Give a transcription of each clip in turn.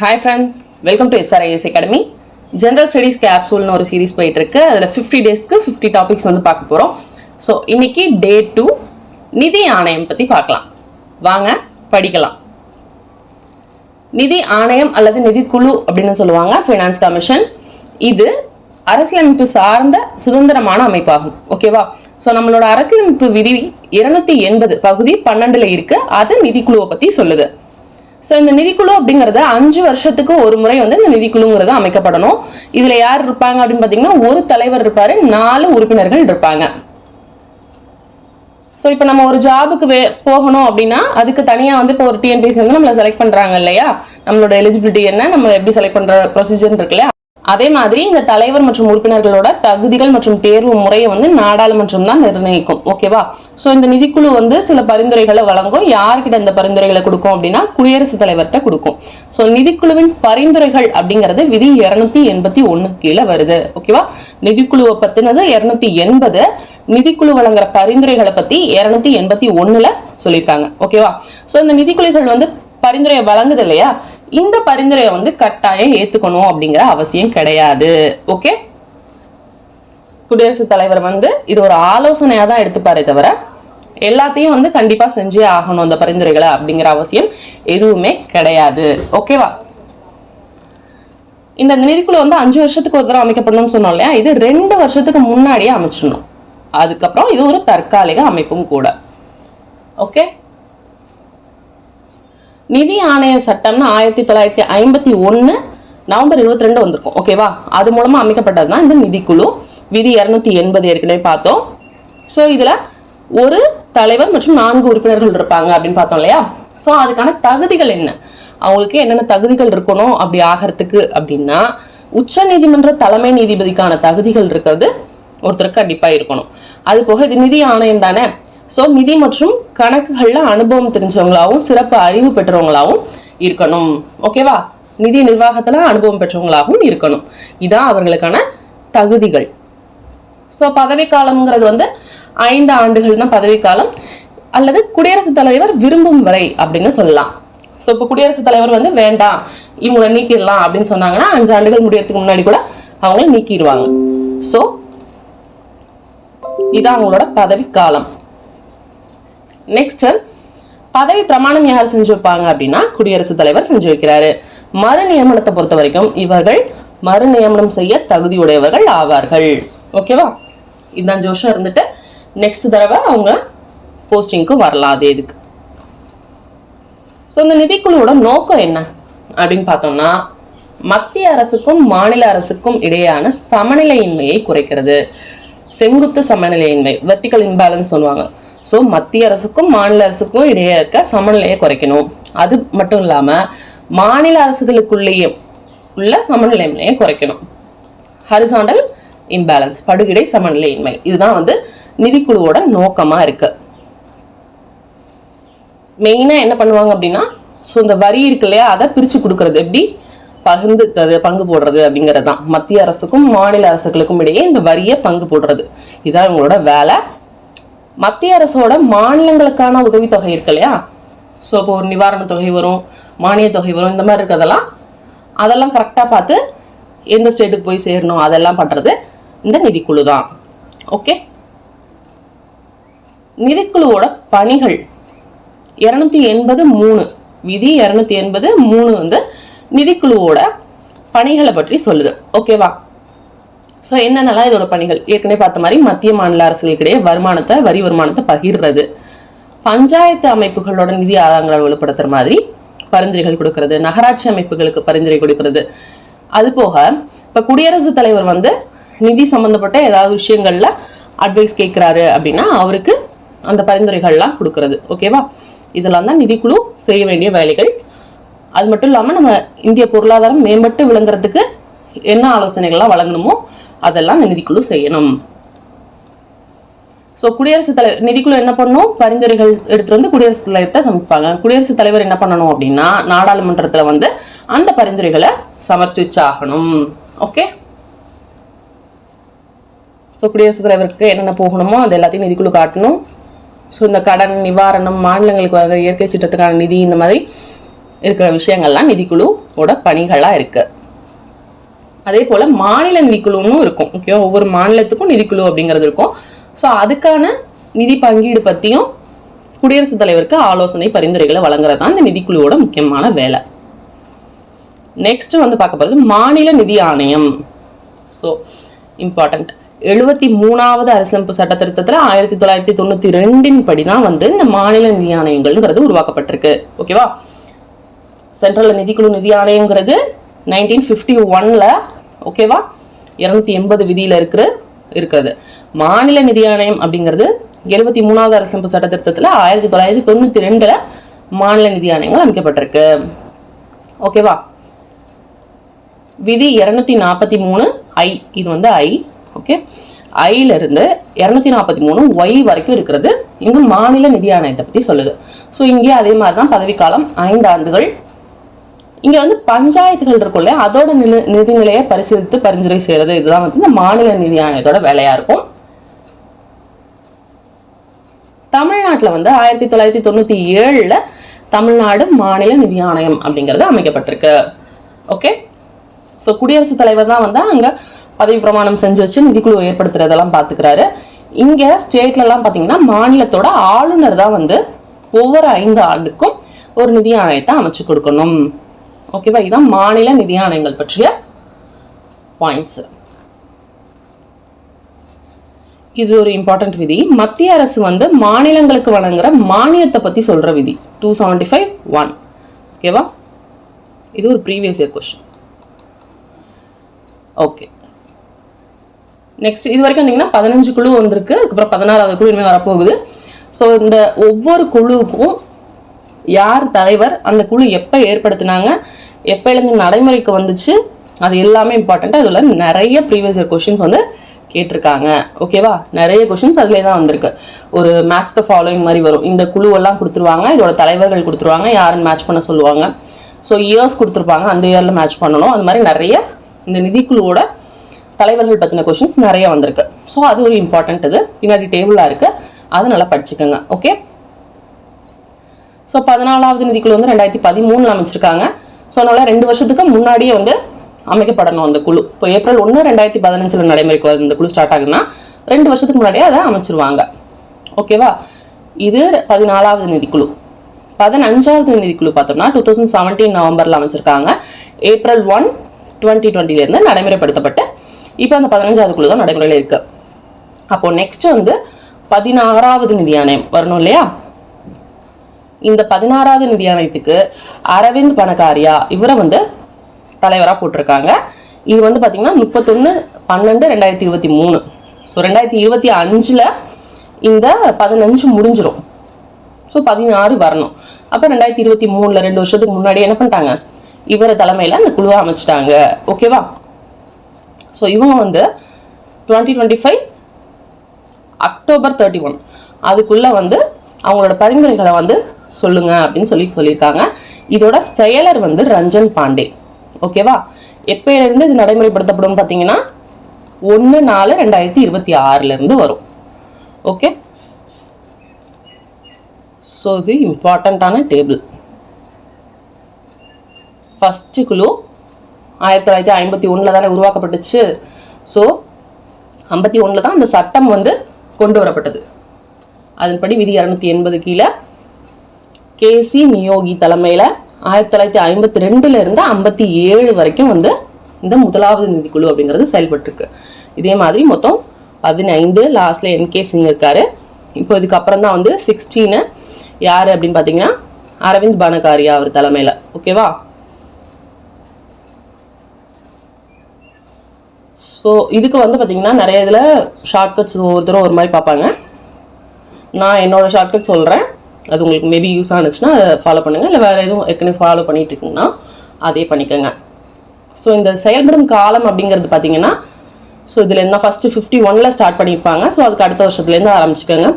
Hi friends welcome to SRIS academy general studies கேப்சூல்னு ஒரு series போயிட்டு இருக்கு அதில் ஃபிஃப்டி டேஸ்க்கு ஃபிஃப்டி டாபிக்ஸ் வந்து பார்க்க போகிறோம் ஸோ இன்னைக்கு டே டூ நிதி ஆணையம் பற்றி பார்க்கலாம். வாங்க படிக்கலாம். நிதி ஆணையம் அல்லது நிதிக்குழு அப்படின்னு சொல்லுவாங்க ஃபைனான்ஸ் கமிஷன் இது அரசியலமைப்பு சார்ந்த சுதந்திரமான அமைப்பாகும். ஓகேவா ஸோ நம்மளோட அரசியலமைப்பு விதி இருநூத்தி எண்பது பகுதி பன்னெண்டுல இருக்கு. அது நிதிக்குழுவை பத்தி சொல்லுது. ஸோ இந்த நிதிக்குழு அப்படிங்கிறது அஞ்சு வருஷத்துக்கு ஒரு முறை வந்து இந்த நிதிக்குழுங்கிறது அமைக்கப்படணும். இதில் யார் இருப்பாங்க அப்படின்னு பார்த்தீங்கன்னா ஒரு தலைவர் இருப்பார் நாலு உறுப்பினர்கள் இருப்பாங்க. ஸோ இப்போ நம்ம ஒரு ஜாபுக்கு வே போகணும் அப்படின்னா அதுக்கு தனியாக வந்து இப்போ ஒரு டிஎன்பிஎஸ்சி வந்து நம்மளை செலக்ட் பண்ணுறாங்க இல்லையா? நம்மளோட எலிஜிபிலிட்டி என்ன? நம்ம எப்படி செலக்ட் பண்ணுற ப்ரொசீஜர் இருக்கு இல்லையா? அதே மாதிரி இந்த தலைவர் மற்றும் உறுப்பினர்களோட தகுதிகள் மற்றும் தேர்வு முறையை வந்து நாடாளுமன்றம் தான் நிர்ணயிக்கும். ஓகேவா ஸோ இந்த நிதிக்குழு வந்து சில பரிந்துரைகளை வழங்கும். யார்கிட்ட இந்த பரிந்துரைகளை கொடுக்கும் அப்படின்னா குடியரசுத் தலைவர்கிட்ட கொடுக்கும். ஸோ நிதிக்குழுவின் பரிந்துரைகள் அப்படிங்கிறது விதி இருநூத்தி எண்பத்தி ஒண்ணு கீழே வருது. ஓகேவா நிதிக்குழுவை பத்தினது இருநூத்தி எண்பது. நிதிக்குழு வழங்குற பரிந்துரைகளை பத்தி இருநூத்தி எண்பத்தி ஒண்ணுல சொல்லியிருக்காங்க. ஓகேவா ஸோ இந்த நிதிக்குழுகள் வந்து பரிந்துரையை வழங்குது இல்லையா? இந்த பரிந்துரையை வந்து கட்டாயம் ஏத்துக்கணும் அப்படிங்கிற அவசியம் கிடையாது. ஓகே குடியரசுத் தலைவர் வந்து இது ஒரு ஆலோசனையா தான் எடுத்துப்பாரே தவிர எல்லாத்தையும் வந்து கண்டிப்பா செஞ்சே ஆகணும் அந்த பரிந்துரைகளை அப்படிங்கிற அவசியம் எதுவுமே கிடையாது. ஓகேவா இந்த நிதிக்குழு வந்து அஞ்சு வருஷத்துக்கு ஒரு தடவை அமைக்கப்படணும்னு சொன்னோம் இல்லையா? இது ரெண்டு வருஷத்துக்கு முன்னாடியே அமைச்சிடணும். அதுக்கப்புறம் இது ஒரு தற்காலிக அமைப்பும் கூட. ஓகே நிதி ஆணைய சட்டம்னு ஆயிரத்தி தொள்ளாயிரத்தி ஐம்பத்தி ஒன்று நவம்பர் இருபத்தி ரெண்டு வந்திருக்கும் ஓகேவா அது மூலமாக அமைக்கப்பட்டது தான் இந்த நிதிக்குழு விதி இரநூத்தி எண்பது ஏற்கனவே பார்த்தோம். ஸோ இதில் ஒரு தலைவர் மற்றும் நான்கு உறுப்பினர்கள் இருப்பாங்க அப்படின்னு பார்த்தோம் இல்லையா? ஸோ அதுக்கான தகுதிகள் என்ன? அவங்களுக்கு என்னென்ன தகுதிகள் இருக்கணும் அப்படி ஆகிறதுக்கு அப்படின்னா உச்ச நீதிமன்ற தலைமை நீதிபதிக்கான தகுதிகள் இருக்கிறது ஒருத்தருக்கு கண்டிப்பாக இருக்கணும். அது போக இது நிதி ஆணையம் தானே? ஸோ நிதி மற்றும் கணக்குகளில் அனுபவம் தெரிஞ்சவங்களாவும் சிறப்பு அறிவு பெற்றவங்களாவும் இருக்கணும். ஓகேவா நிதி நிர்வாகத்துல அனுபவம் பெற்றவங்களாகவும் இருக்கணும். இதான் அவர்களுக்கான தகுதிகள். ஸோ பதவிக்காலம்ங்கிறது வந்து ஐந்து ஆண்டுகள் தான் பதவிக்காலம். அல்லது குடியரசுத் தலைவர் விரும்பும் வரை அப்படின்னு சொல்லலாம். ஸோ இப்போ குடியரசுத் தலைவர் வந்து வேண்டாம் இவங்களை நீக்கிடலாம் அப்படின்னு சொன்னாங்கன்னா அஞ்சு ஆண்டுகள் முடியறதுக்கு முன்னாடி கூட அவங்கள நீக்கிடுவாங்க. ஸோ இதான் அவங்களோட பதவி காலம் நெக்ஸ்ட் பதவி பிரமாணம் யார் செஞ்சு வைப்பாங்க அப்படின்னா குடியரசுத் தலைவர் செஞ்சு வைக்கிறாரு மறு நியமனத்தை பொறுத்த வரைக்கும் இவர்கள் மறு நியமனம் செய்ய தகுதியுடையவர்கள் ஆவார்கள். ஓகேவா இந்த ஜோஷம் வருஷம் இருந்துட்டு நெக்ஸ்ட் தடவை அவங்க போஸ்டிங்க்கு வரலாம் அதே இதுக்கு. ஸோ இந்த நிதிக்குழுவோட நோக்கம் என்ன அப்படின்னு பார்த்தோம்னா மத்திய அரசுக்கும் மாநில அரசுக்கும் இடையேயான சமநிலையின்மையை குறைக்கிறது. செங்குத்து சமநிலையின்மை வெர்டிக்கல் இம்பேலன்ஸ் சொல்லுவாங்க. ஸோ மத்திய அரசுக்கும் மாநில அரசுக்கும் இடையே இருக்க சமநிலையை குறைக்கணும். அது மட்டும் இல்லாம மாநில அரசுகளுக்குள்ளேயே உள்ள சமநிலையின்மையை குறைக்கணும். ஹரிசாண்டல் இம்பேலன்ஸ் படுகிடை சமநிலையின்மை. இதுதான் வந்து நிதிக்குழுவோட நோக்கமா இருக்கு. மெயினா என்ன பண்ணுவாங்க அப்படின்னா ஸோ இந்த வரி இருக்கு இல்லையா அதை பிரிச்சு கொடுக்கறது. எப்படி? பகிர்ந்துக்கிறது பங்கு போடுறது அப்படிங்கிறது தான் மத்திய அரசுக்கும் மாநில அரசுகளுக்கும் இடையே இந்த வரியை பங்கு போடுறது. இதான் இவங்களோட வேலை. மத்திய அரசோட மாநிலங்களுக்கான உதவித்தொகை இருக்கு இல்லையா? ஸோ இப்போ ஒரு நிவாரண தொகை வரும் மானிய தொகை வரும் இந்த மாதிரி இருக்கிறதெல்லாம் அதெல்லாம் கரெக்டாக பார்த்து எந்த ஸ்டேட்டுக்கு போய் சேரணும் அதெல்லாம் பண்ணுறது இந்த நிதிக்குழு தான். ஓகே நிதிக்குழுவோட பணிகள் இரநூத்தி எண்பது மூணு விதி இரநூத்தி எண்பது மூணு வந்து நிதிக்குழுவோட பணிகளை பற்றி சொல்லுது. ஓகேவா ஸோ என்னென்னலாம் இதோட பணிகள்? ஏற்கனவே பார்த்த மாதிரி மத்திய மாநில அரசுகளுக்கிடையே வருமானத்தை வரி வருமானத்தை பகிர்றது. பஞ்சாயத்து அமைப்புகளோட நிதி ஆதாரங்களை வலுப்படுத்துற மாதிரி பரிந்துரைகள் கொடுக்கறது. நகராட்சி அமைப்புகளுக்கு பரிந்துரை கொடுக்கறது. அது போக இப்போ குடியரசுத் தலைவர் வந்து நிதி சம்பந்தப்பட்ட ஏதாவது விஷயங்கள்ல அட்வைஸ் கேட்குறாரு அப்படின்னா அவருக்கு அந்த பரிந்துரைகள்லாம் கொடுக்கறது. ஓகேவா இதெல்லாம் தான் நிதிக்குழு செய்ய வேண்டிய வேலைகள். அது மட்டும் இல்லாமல் நம்ம இந்திய பொருளாதாரம் மேம்பட்டு விளங்குறதுக்கு என்ன ஆலோசனைகள்லாம் வழங்கணுமோ அதெல்லாம் இந்த நிதிக்குழு செய்யணும். ஸோ குடியரசுத் தலைவர் நிதிக்குழு என்ன பண்ணும்? பரிந்துரைகள் எடுத்துட்டு வந்து குடியரசுத் தலைவர்கிட்ட சமைப்பாங்க குடியரசுத் தலைவர் என்ன பண்ணணும் அப்படின்னா நாடாளுமன்றத்தில் வந்து அந்த பரிந்துரைகளை சமர்ப்பிச்சாகணும். ஓகே ஸோ குடியரசுத் தலைவருக்கு என்னென்ன போகணுமோ அது எல்லாத்தையும் நிதிக்குழு காட்டணும். ஸோ இந்த கடன் நிவாரணம் மாநிலங்களுக்கு வர இயற்கை சீற்றத்துக்கான நிதி இந்த மாதிரி இருக்கிற விஷயங்கள்லாம் நிதிக்குழுவோட பணிகளாக இருக்கு. அதே போல மாநில நிதிக்குழுன்னு இருக்கும். ஓகே ஒவ்வொரு மாநிலத்துக்கும் நிதிக்குழு அப்படிங்கிறது இருக்கும். ஸோ அதுக்கான நிதி பங்கீடு பற்றியும் குடியரசுத் தலைவருக்கு ஆலோசனை பரிந்துரைகளை வழங்குறது தான் இந்த நிதிக்குழுவோட முக்கியமான வேலை. நெக்ஸ்ட் வந்து பார்க்க போகிறது மாநில நிதி ஆணையம். ஸோ இம்பார்ட்டண்ட் எழுபத்தி மூணாவது அரசியலமைப்பு சட்ட திருத்தத்தில் ஆயிரத்தி தொள்ளாயிரத்தி தொண்ணூற்றி ரெண்டின் படி தான் வந்து இந்த மாநில நிதி ஆணையங்கள்ங்கிறது உருவாக்கப்பட்டிருக்கு. ஓகேவா சென்ட்ரல் நிதிக்குழு நிதி ஆணையங்கிறது நைன்டீன் ஃபிஃப்டி ஒன்ல ஓகேவா இருநூத்தி எண்பது விதியில இருக்கிற இருக்கிறது. மாநில நிதி ஆணையம் அப்படிங்கிறது எழுபத்தி மூணாவது அரசமைப்பு சட்ட திருத்தத்தில் ஆயிரத்தி தொள்ளாயிரத்தி தொண்ணூற்றி ரெண்டில் மாநில நிதி ஆணையங்கள் அமைக்கப்பட்டிருக்கு. ஓகேவா விதி இரநூத்தி நாற்பத்தி மூணு ஐ இது வந்து ஐ ஓகே ஐல இருந்து இரநூத்தி நாற்பத்தி மூணு ஒய் வரைக்கும் இருக்கிறது. இன்னும் மாநில நிதி ஆணையத்தை பற்றி சொல்லுது. ஸோ இங்கே அதே மாதிரி தான் பதவிக்காலம் ஐந்து ஆண்டுகள் இங்க வந்து பஞ்சாயத்துகள் இருக்கும்ல அதோட நில நிதிநிலையை பரிசீலித்து பரிந்துரை செய்யறது. இதுதான் வந்து இந்த மாநில நிதி ஆணையத்தோட வேலையா இருக்கும். தமிழ்நாட்டில் வந்து ஆயிரத்தி தொள்ளாயிரத்தி தொண்ணூத்தி ஏழுல தமிழ்நாடு மாநில நிதி ஆணையம் அப்படிங்கிறது அமைக்கப்பட்டிருக்கு. ஓகே ஸோ குடியரசுத் தலைவர் தான் வந்து அங்கே பதவி பிரமாணம் செஞ்சு வச்சு நிதிக்குழு ஏற்படுத்துறதெல்லாம் பார்த்துக்கிறாரு இங்கே ஸ்டேட்லலாம் பார்த்தீங்கன்னா மாநிலத்தோட ஆளுநர் தான் வந்து ஒவ்வொரு ஐந்து ஆண்டுக்கும் ஒரு நிதி ஆணையத்தை அமைச்சு கொடுக்கணும். ஓகேவா இதுதான் மாநில நிதி ஆணையங்கள் பற்றிய பாயிண்ட்ஸ் இது ஒரு இம்பார்ட்டன்ட் விதி. மத்திய அரசு வந்து மாநிலங்களுக்கு வழங்குற மானியத்தை பத்தி சொல்ற விதி. டூ செவன்டி ஃபைவ் ஒன் ஓகேவா இது ஒரு previous year question okay next இது வரைக்கும் வந்தீங்கன்னா பதினஞ்சு குழு வந்திருக்கு. அதுக்கப்புறம் பதினாறாவது குழு இனிமேல் வரப்போகுது. ஸோ இந்த ஒவ்வொரு குழுவுக்கும் யார் தலைவர் அந்த குழு எப்போ ஏற்படுத்தினாங்க எப்போலேருந்து நடைமுறைக்கு வந்துச்சு அது எல்லாமே இம்பார்ட்டண்ட்டாக அதில் நிறைய ப்ரீவியஸ் இயர் கொஷின்ஸ் வந்து கேட்டிருக்காங்க. ஓகேவா நிறைய கொஷின்ஸ் அதிலே தான் வந்திருக்கு. ஒரு மேட்ச் த ஃபாலோயிங் மாதிரி வரும். இந்த குழுவெல்லாம் கொடுத்துருவாங்க இதோட தலைவர்கள் கொடுத்துருவாங்க யாருன்னு மேட்ச் பண்ண சொல்லுவாங்க. ஸோ இயர்ஸ் கொடுத்துருப்பாங்க அந்த இயரில் மேட்ச் பண்ணணும். அது மாதிரி நிறைய இந்த நிதிக்குழுவோட தலைவர்கள் பற்றின கொஷின்ஸ் நிறைய வந்திருக்கு. ஸோ அது ஒரு இம்பார்ட்டண்ட் இது. பின்னாடி டேபிளாக இருக்குது அது நல்லா படிச்சுக்கோங்க. ஓகே ஸோ பதினாலாவது நிதிக்குழு வந்து ரெண்டாயிரத்தி பதிமூணில் அமைச்சிருக்காங்க. ஸோ அதனால் ரெண்டு வருஷத்துக்கு முன்னாடியே வந்து அமைக்கப்படணும் அந்த குழு. இப்போ ஏப்ரல் ஒன்று ரெண்டாயிரத்தி பதினஞ்சில் நடைமுறைக்கு வருது இந்த குழு ஸ்டார்ட் ஆகுதுன்னா ரெண்டு வருஷத்துக்கு முன்னாடியே அதை அமைச்சிருவாங்க. ஓகேவா இது பதினாலாவது நிதிக்குழு. பதினஞ்சாவது நிதிக்குழு பார்த்தோம்னா டூ தௌசண்ட் செவன்டீன் நவம்பரில் அமைச்சிருக்காங்க. ஏப்ரல் ஒன் டுவெண்ட்டி டுவெண்ட்டிலேருந்து நடைமுறைப்படுத்தப்பட்டு இப்போ அந்த பதினஞ்சாவது குழு தான் நடைமுறையில் இருக்குது அப்போது நெக்ஸ்ட் வந்து பதினாறாவது நிதி ஆணையம் வரணும் இல்லையா? இந்த பதினாறாவது நிதி ஆணையத்துக்கு அரவிந்த் பணக்காரியா இவரை வந்து தலைவராக போட்டிருக்காங்க. இது வந்து பார்த்தீங்கன்னா முப்பத்தொன்று பன்னெண்டு ரெண்டாயிரத்தி இருபத்தி மூணு. ஸோ ரெண்டாயிரத்தி இருபத்தி அஞ்சில் இந்த பதினஞ்சு முடிஞ்சிடும் ஸோ பதினாறு வரணும். அப்போ ரெண்டாயிரத்தி இருபத்தி மூணில் ரெண்டு வருஷத்துக்கு முன்னாடி என்ன பண்ணிட்டாங்க? இவரை தலைமையில் அந்த குழுவை அமைச்சிட்டாங்க. ஓகேவா ஸோ இவங்க வந்து twenty twenty five October thirty one அதுக்குள்ளே வந்து அவங்களோட பரிந்துரைகளை வந்து சொல்லுங்க அப்படின்னு சொல்லி சொல்லியிருக்காங்க. இதோட செயலர் வந்து ரஞ்சன் பாண்டே. ஓகேவா எப்பயிலிருந்து இது நடைமுறைப்படுத்தப்படும் பார்த்தீங்கன்னா ஒன்று நாலு ரெண்டாயிரத்தி இருபத்தி ஆறுலேருந்து வரும். ஓகே ஸோ இது இம்பார்ட்டண்ட்டான டேபிள் ஃபஸ்ட்டு குழு ஆயிரத்தி தொள்ளாயிரத்தி ஐம்பத்தி ஒன்றில் தானே உருவாக்கப்பட்டுச்சு. ஸோ ஐம்பத்தி ஒன்றில் தான் அந்த சட்டம் வந்து கொண்டு வரப்பட்டது. அதன்படி விதி இரநூத்தி எண்பது கீழே கேசி நியோகி தலைமையில் ஆயிரத்தி தொள்ளாயிரத்தி ஐம்பத்தி ரெண்டுல இருந்து ஐம்பத்தி ஏழு வரைக்கும் வந்து இந்த முதலாவது நிதிக்குழு அப்படிங்கிறது செயல்பட்டிருக்கு. இதே மாதிரி மொத்தம் பதினைந்து லாஸ்ட்ல என்கே சிங் இருக்காரு. இப்போ இதுக்கப்புறம் தான் வந்து சிக்ஸ்டீனு யார் அப்படின்னு பார்த்தீங்கன்னா அரவிந்த் பானகாரியா அவர் தலைமையில். ஓகேவா ஸோ இதுக்கு வந்து பார்த்தீங்கன்னா நிறைய இதில் ஷார்ட்கட்ஸ் ஒவ்வொருத்தரும் ஒரு மாதிரி பார்ப்பாங்க. நான் என்னோட ஷார்ட்கட் சொல்கிறேன் அது உங்களுக்கு மேபி யூஸ் ஆனிச்சுன்னா அதை ஃபாலோ பண்ணுங்கள் இல்லை வேறு எதுவும் ஏற்கனவே ஃபாலோ பண்ணிகிட்டு இருக்குங்கன்னா அதே பண்ணிக்கோங்க. ஸோ இந்த செயல்படும் காலம் அப்படிங்கிறது பார்த்தீங்கன்னா ஸோ இதில் என்ன ஃபஸ்ட்டு ஃபிஃப்டி ஒனில் ஸ்டார்ட் பண்ணியிருப்பாங்க. ஸோ அதுக்கு அடுத்த வருஷத்துலேருந்து ஆரம்பிச்சுக்கோங்க.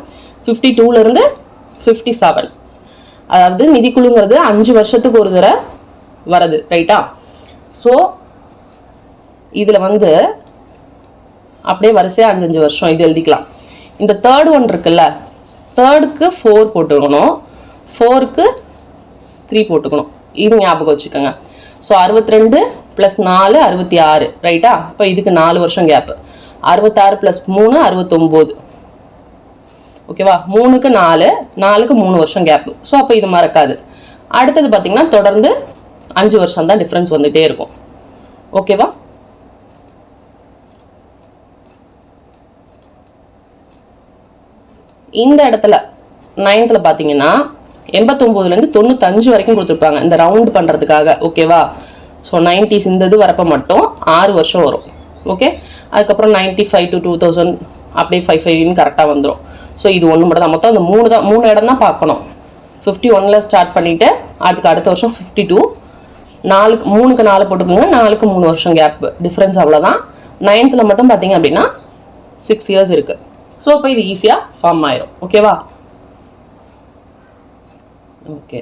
ஃபிஃப்டி டூலேருந்து ஃபிஃப்டி செவன் அதாவது நிதிக்குழுங்கிறது அஞ்சு வருஷத்துக்கு ஒரு தடவை வரது ரைட்டா ஸோ இதில் வந்து அப்படியே வரிசையாக அஞ்சு அஞ்சு வருஷம் இது எழுதிக்கலாம். இந்த தேர்ட் ஒன் இருக்குல்ல தேர்டுக்கு ஃபோர் போட்டுக்கணும். ஃபோருக்கு த்ரீ போட்டுக்கணும். இது ஞாபகம் வச்சுக்கோங்க. ஸோ அறுபத்தி ரெண்டு ப்ளஸ் நாலு அறுபத்தி ஆறு ரைட்டா இப்போ இதுக்கு நாலு வருஷம் கேப்பு அறுபத்தாறு ப்ளஸ் மூணு அறுபத்தொம்போது. ஓகேவா மூணுக்கு நாலு நாலுக்கு மூணு வருஷம் கேப்பு ஸோ அப்போ இது மறக்காது. அடுத்தது பார்த்தீங்கன்னா தொடர்ந்து அஞ்சு வருஷம் தான் டிஃப்ரென்ஸ் வந்துகிட்டே இருக்கும் ஓகேவா இந்த இடத்துல நைன்த்தில் பார்த்தீங்கன்னா எண்பத்தொம்போதுலேருந்து தொண்ணூத்தஞ்சு வரைக்கும் கொடுத்துருப்பாங்க. இந்த ரவுண்ட் பண்ணுறதுக்காக ஓகேவா ஸோ நைன்டிஸ் இந்த இது வரப்போ மட்டும் ஆறு வருஷம் வரும். ஓகே அதுக்கப்புறம் ninety five to two thousand அப்படியே ஃபைவ் ஃபைவ்னு கரெக்டாக வந்துடும் ஸோ இது ஒன்று மட்டும் தான். மொத்தம் அந்த மூணு தான் மூணு இடம் தான் பார்க்கணும். ஃபிஃப்டி ஒனில் ஸ்டார்ட் பண்ணிவிட்டு அதுக்கு அடுத்த வருஷம் ஃபிஃப்டி டூ நாலுக்கு மூணுக்கு நாலு போட்டுக்கோங்க. நாலுக்கு மூணு வருஷம் கேப் டிஃப்ரென்ஸ் அவ்வளோதான் நைன்த்தில் மட்டும் பார்த்தீங்க அப்படின்னா சிக்ஸ் இயர்ஸ் இருக்குது ஸோ அப்போ இது ஈஸியாக ஃபார்ம் ஆயிரும். ஓகேவா ஓகே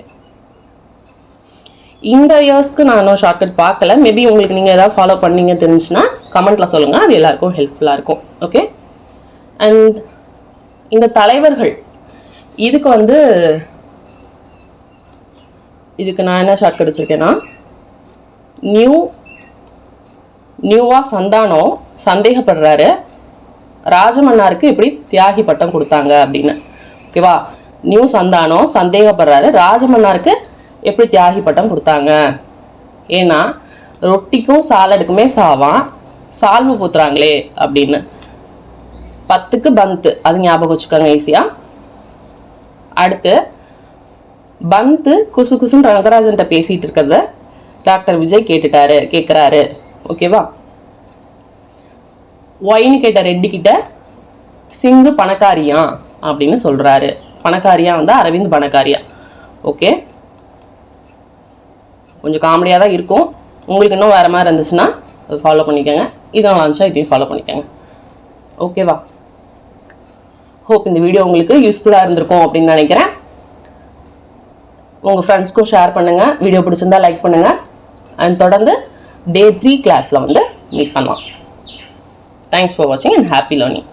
இந்த இயர்ஸ்க்கு நான் இன்னும் ஷார்ட்கட் பார்க்கல. மேபி உங்களுக்கு நீங்கள் ஏதாவது ஃபாலோ பண்ணீங்க தெரிஞ்சுன்னா கமெண்ட்டில் சொல்லுங்கள் அது எல்லாருக்கும் ஹெல்ப்ஃபுல்லாக இருக்கும். ஓகே அண்ட் இந்த தலைவர்கள் இதுக்கு வந்து இதுக்கு நான் என்ன ஷார்ட்கட் வச்சுருக்கேன்னா நியூ நியூவாக சந்தானம் சந்தேகப்படுறாரு. ராஜமன்னாருக்கு இப்படி தியாகி பட்டம் கொடுத்தாங்க அப்படின்னு. ஓகேவா நியூ சந்தானம் சந்தேகப்படுறாரு. ராஜமன்னாருக்கு எப்படி தியாகி பட்டம் கொடுத்தாங்க? ஏன்னா ரொட்டிக்கும் சாலடுக்குமே சாவான். சால்வு பூத்துறாங்களே அப்படின்னு. பத்துக்கு பந்து அது ஞாபகம் வச்சுக்கோங்க ஈஸியா அடுத்து பந்து குசு குசுன்னு ரங்கராஜன்கிட்ட பேசிட்டு இருக்கிறத டாக்டர் விஜய் கேட்டுட்டாரு கேட்குறாரு ஓகேவா ஒயின்னு கேட்ட ரெட்டி கிட்ட சிங்கு பணக்காரியா? அப்படின்னு சொல்றாரு. பணக்காரியா வந்து அரவிந்த் பணக்காரியா. ஓகே? கொஞ்சம் காமெடியாக தான் இருக்கும். உங்களுக்கு இன்னும் வேறு மாதிரி இருந்துச்சுன்னா அது ஃபாலோ பண்ணிக்கோங்க. இதான் நல்லா இருந்துச்சா இதையும் ஃபாலோ பண்ணிக்கோங்க. ஓகேவா ஹோப் இந்த வீடியோ உங்களுக்கு யூஸ்ஃபுல்லாக இருந்திருக்கும் அப்படின்னு நினைக்கிறேன். உங்கள் ஃப்ரெண்ட்ஸ்க்கும் ஷேர் பண்ணுங்கள் வீடியோ பிடிச்சிருந்தா லைக் பண்ணுங்கள் அண்ட் தொடர்ந்து டே த்ரீ கிளாஸில் வந்து மீட் பண்ணலாம். Thanks for watching and happy learning.